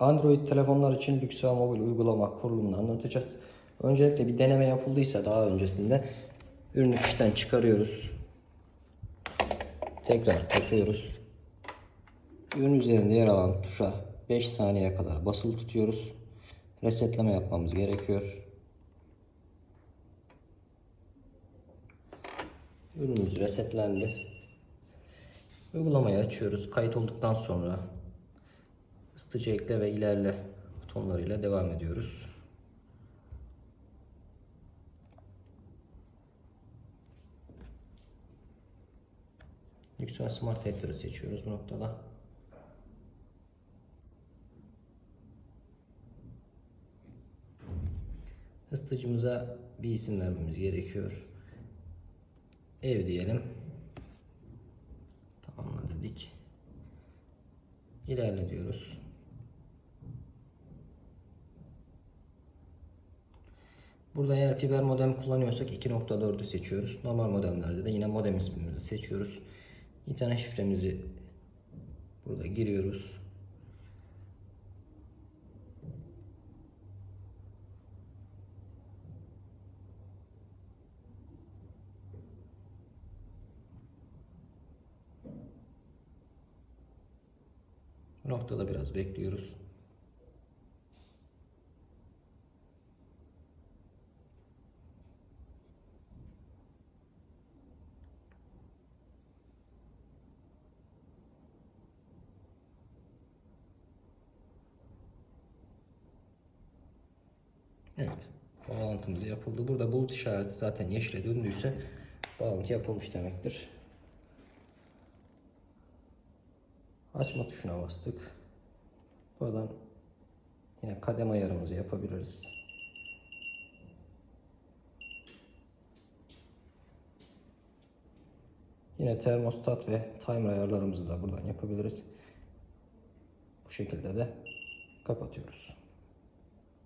Android telefonlar için Lüksel Mobil uygulama kurulumunu anlatacağız. Öncelikle bir deneme yapıldıysa daha öncesinde ürünü fişten çıkarıyoruz. Tekrar takıyoruz. Ürün üzerinde yer alan tuşa 5 saniye kadar basılı tutuyoruz. Resetleme yapmamız gerekiyor. Ürünümüz resetlendi. Uygulamayı açıyoruz. Kayıt olduktan sonra ısıtıcı ekle ve ilerle butonlarıyla devam ediyoruz. Yüksel Smart Editor'ı seçiyoruz bu noktada. Isıtıcımıza bir isim vermemiz gerekiyor. Ev diyelim. Tamamla dedik. İlerle diyoruz. Burada eğer fiber modem kullanıyorsak 2.4'ü seçiyoruz. Normal modemlerde de yine modem ismimizi seçiyoruz. İnternet şifremizi burada giriyoruz. Noktada biraz bekliyoruz. Evet. Bağlantımız yapıldı. Burada bulut işareti zaten yeşile döndüyse bağlantı yapılmış demektir. Açma tuşuna bastık. Buradan yine kademe ayarımızı yapabiliriz. Yine termostat ve timer ayarlarımızı da buradan yapabiliriz. Bu şekilde de kapatıyoruz.